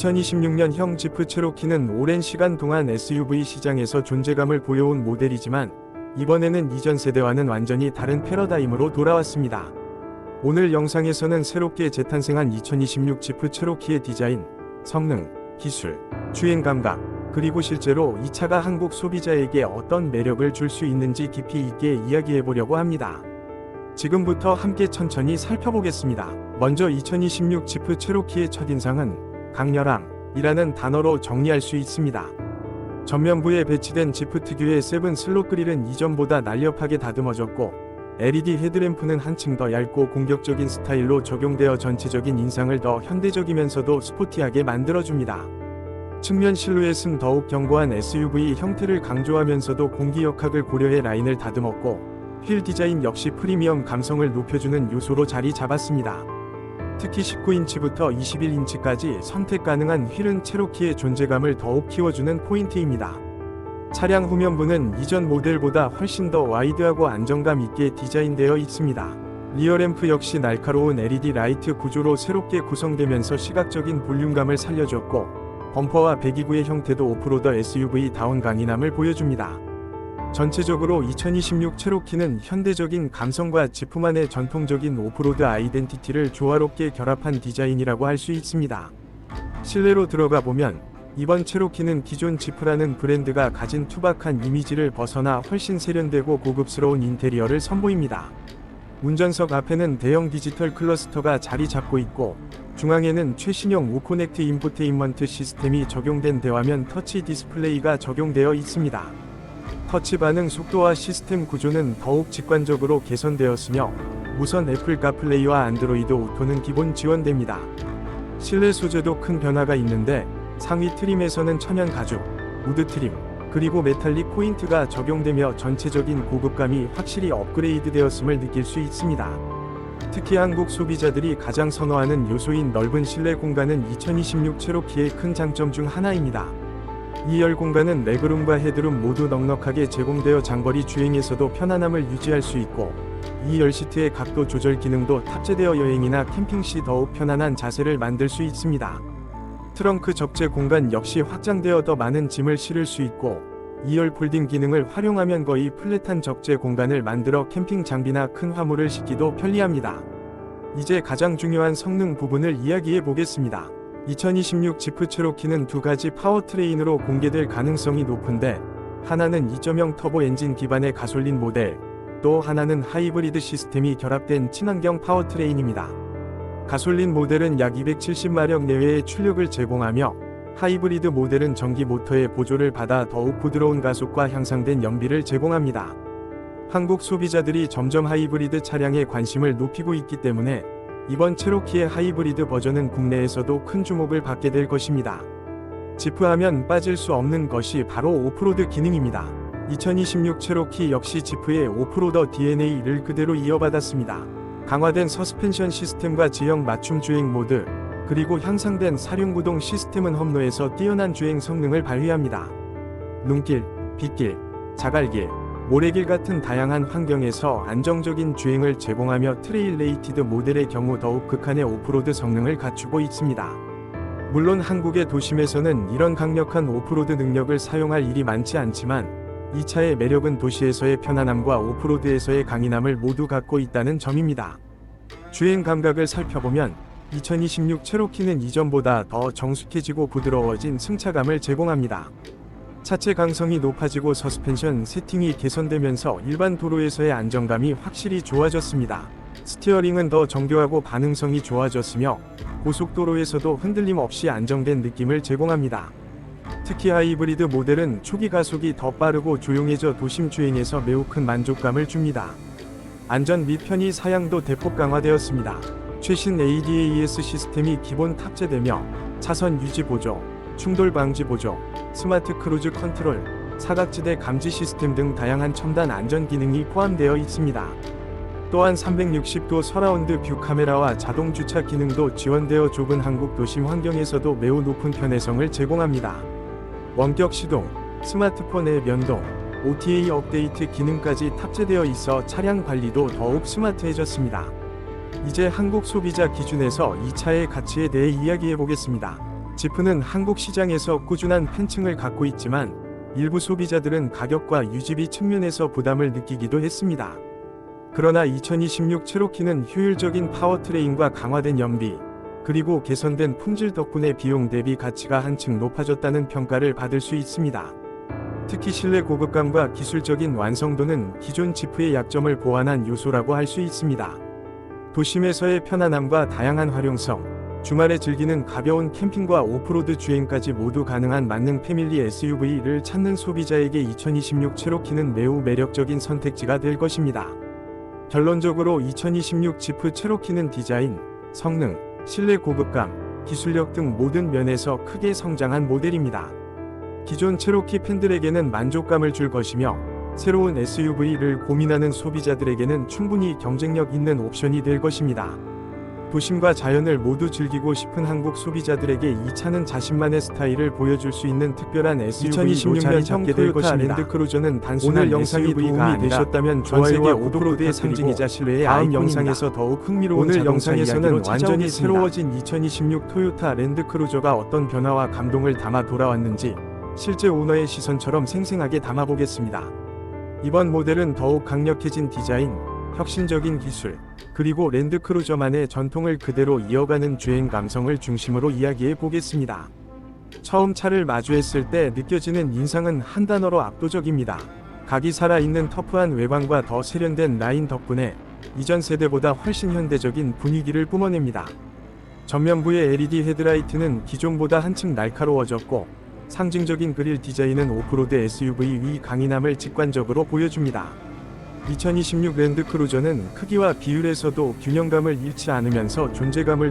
2026년형 지프 체로키는 오랜 시간 동안 SUV 시장에서 존재감을 보여온 모델이지만 이번에는 이전 세대와는 완전히 다른 패러다임으로 돌아왔습니다. 오늘 영상에서는 새롭게 재탄생한 2026 지프 체로키의 디자인, 성능, 기술, 주행 감각, 그리고 실제로 이 차가 한국 소비자에게 어떤 매력을 줄 수 있는지 깊이 있게 이야기해 보려고 합니다. 지금부터 함께 천천히 살펴보겠습니다. 먼저 2026 지프 체로키의 첫인상은 강렬함이라는 단어로 정리할 수 있습니다. 전면부에 배치된 지프 특유의 세븐 슬롯 그릴은 이전보다 날렵하게 다듬어졌고 LED 헤드램프는 한층 더 얇고 공격적인 스타일로 적용되어 전체적인 인상을 더 현대적이면서도 스포티하게 만들어줍니다. 측면 실루엣은 더욱 견고한 SUV 형태를 강조하면서도 공기역학을 고려해 라인을 다듬었고 휠 디자인 역시 프리미엄 감성을 높여주는 요소로 자리 잡았습니다. 특히 19인치부터 21인치까지 선택 가능한 휠은 체로키의 존재감을 더욱 키워주는 포인트입니다. 차량 후면부는 이전 모델보다 훨씬 더 와이드하고 안정감 있게 디자인되어 있습니다. 리어램프 역시 날카로운 LED 라이트 구조로 새롭게 구성되면서 시각적인 볼륨감을 살려줬고 범퍼와 배기구의 형태도 오프로더 SUV다운 강인함을 보여줍니다. 전체적으로 2026 체로키는 현대적인 감성과 지프만의 전통적인 오프로드 아이덴티티를 조화롭게 결합한 디자인이라고 할 수 있습니다. 실내로 들어가 보면 이번 체로키는 기존 지프라는 브랜드가 가진 투박한 이미지를 벗어나 훨씬 세련되고 고급스러운 인테리어를 선보입니다. 운전석 앞에는 대형 디지털 클러스터가 자리 잡고 있고 중앙에는 최신형 오코넥트 인포테인먼트 시스템이 적용된 대화면 터치 디스플레이가 적용되어 있습니다. 터치 반응 속도와 시스템 구조는 더욱 직관적으로 개선되었으며 무선 애플 카플레이와 안드로이드 오토는 기본 지원됩니다. 실내 소재도 큰 변화가 있는데 상위 트림에서는 천연 가죽, 우드 트림, 그리고 메탈릭 포인트가 적용되며 전체적인 고급감이 확실히 업그레이드 되었음을 느낄 수 있습니다. 특히 한국 소비자들이 가장 선호하는 요소인 넓은 실내 공간은 2026 체로키의 큰 장점 중 하나입니다. 2열 공간은 레그룸과 헤드룸 모두 넉넉하게 제공되어 장거리 주행에서도 편안함을 유지할 수 있고 2열 시트의 각도 조절 기능도 탑재되어 여행이나 캠핑 시 더욱 편안한 자세를 만들 수 있습니다. 트렁크 적재 공간 역시 확장되어 더 많은 짐을 실을 수 있고 2열 폴딩 기능을 활용하면 거의 플랫한 적재 공간을 만들어 캠핑 장비나 큰 화물을 싣기도 편리합니다. 이제 가장 중요한 성능 부분을 이야기해 보겠습니다. 2026 지프 체로키는 두 가지 파워트레인으로 공개될 가능성이 높은데 하나는 2.0 터보 엔진 기반의 가솔린 모델, 또 하나는 하이브리드 시스템이 결합된 친환경 파워트레인입니다. 가솔린 모델은 약 270마력 내외의 출력을 제공하며 하이브리드 모델은 전기 모터의 보조를 받아 더욱 부드러운 가속과 향상된 연비를 제공합니다. 한국 소비자들이 점점 하이브리드 차량에 관심을 높이고 있기 때문에 이번 체로키의 하이브리드 버전은 국내에서도 큰 주목을 받게 될 것입니다. 지프하면 빠질 수 없는 것이 바로 오프로드 기능입니다. 2026 체로키 역시 지프의 오프로더 DNA를 그대로 이어받았습니다. 강화된 서스펜션 시스템과 지형 맞춤 주행 모드, 그리고 향상된 사륜구동 시스템은 험로에서 뛰어난 주행 성능을 발휘합니다. 눈길, 빗길, 자갈길, 모래길 같은 다양한 환경에서 안정적인 주행을 제공하며 트레일 레이티드 모델의 경우 더욱 극한의 오프로드 성능을 갖추고 있습니다. 물론 한국의 도심에서는 이런 강력한 오프로드 능력을 사용할 일이 많지 않지만 이 차의 매력은 도시에서의 편안함과 오프로드에서의 강인함을 모두 갖고 있다는 점입니다. 주행 감각을 살펴보면 2026 체로키는 이전보다 더 정숙해지고 부드러워진 승차감을 제공합니다. 차체 강성이 높아지고 서스펜션 세팅이 개선되면서 일반 도로에서의 안정감이 확실히 좋아졌습니다. 스티어링은 더 정교하고 반응성이 좋아졌으며 고속도로에서도 흔들림 없이 안정된 느낌을 제공합니다. 특히 하이브리드 모델은 초기 가속이 더 빠르고 조용해져 도심 주행에서 매우 큰 만족감을 줍니다. 안전 및 편의 사양도 대폭 강화되었습니다. 최신 ADAS 시스템이 기본 탑재되며 차선 유지 보조, 충돌 방지 보조, 스마트 크루즈 컨트롤, 사각지대 감지 시스템 등 다양한 첨단 안전 기능이 포함되어 있습니다. 또한 360도 서라운드 뷰 카메라와 자동 주차 기능도 지원되어 좁은 한국 도심 환경에서도 매우 높은 편의성을 제공합니다. 원격 시동, 스마트폰 앱 연동, OTA 업데이트 기능까지 탑재되어 있어 차량 관리도 더욱 스마트해졌습니다. 이제 한국 소비자 기준에서 이 차의 가치에 대해 이야기해 보겠습니다. 지프는 한국 시장에서 꾸준한 팬층을 갖고 있지만 일부 소비자들은 가격과 유지비 측면에서 부담을 느끼기도 했습니다. 그러나 2026 체로키는 효율적인 파워트레인과 강화된 연비, 그리고 개선된 품질 덕분에 비용 대비 가치가 한층 높아졌다는 평가를 받을 수 있습니다. 특히 실내 고급감과 기술적인 완성도는 기존 지프의 약점을 보완한 요소라고 할 수 있습니다. 도심에서의 편안함과 다양한 활용성, 주말에 즐기는 가벼운 캠핑과 오프로드 주행까지 모두 가능한 만능 패밀리 SUV를 찾는 소비자에게 2026 체로키는 매우 매력적인 선택지가 될 것입니다. 결론적으로 2026 지프 체로키는 디자인, 성능, 실내 고급감, 기술력 등 모든 면에서 크게 성장한 모델입니다. 기존 체로키 팬들에게는 만족감을 줄 것이며 새로운 SUV를 고민하는 소비자들에게는 충분히 경쟁력 있는 옵션이 될 것입니다. 도심과 자연을 모두 즐기고 싶은 한국 소비자들에게 이 차는 자신만의 스타일을 보여줄 수 있는 특별한 SUV로 2026 자리 년 잡게 될 것입니다. 랜드크루저는 단순한 오늘 영상이 도움이 되셨다면 전 세계 좋아요와 오프로드의 상징이자 신뢰의 아이콘입니다. 영상에서 더욱 흥미로운 오늘 영상에서는 완전히. 새로워진 2026 토요타 랜드크루저가 어떤 변화와 감동을 담아 돌아왔는지 실제 오너의 시선처럼 생생하게 담아보겠습니다. 이번 모델은 더욱 강력해진 디자인, 혁신적인 기술, 그리고 랜드크루저만의 전통을 그대로 이어가는 주행 감성을 중심으로 이야기해 보겠습니다. 처음 차를 마주했을 때 느껴지는 인상은 한 단어로 압도적입니다. 각이 살아있는 터프한 외관과 더 세련된 라인 덕분에 이전 세대보다 훨씬 현대적인 분위기를 뿜어냅니다. 전면부의 LED 헤드라이트는 기존보다 한층 날카로워졌고 상징적인 그릴 디자인은 오프로드 SUV 위 강인함을 직관적으로 보여줍니다. 2026 랜드크루저는 크기와 비율에서도 균형감을 잃지 않으면서 존재감을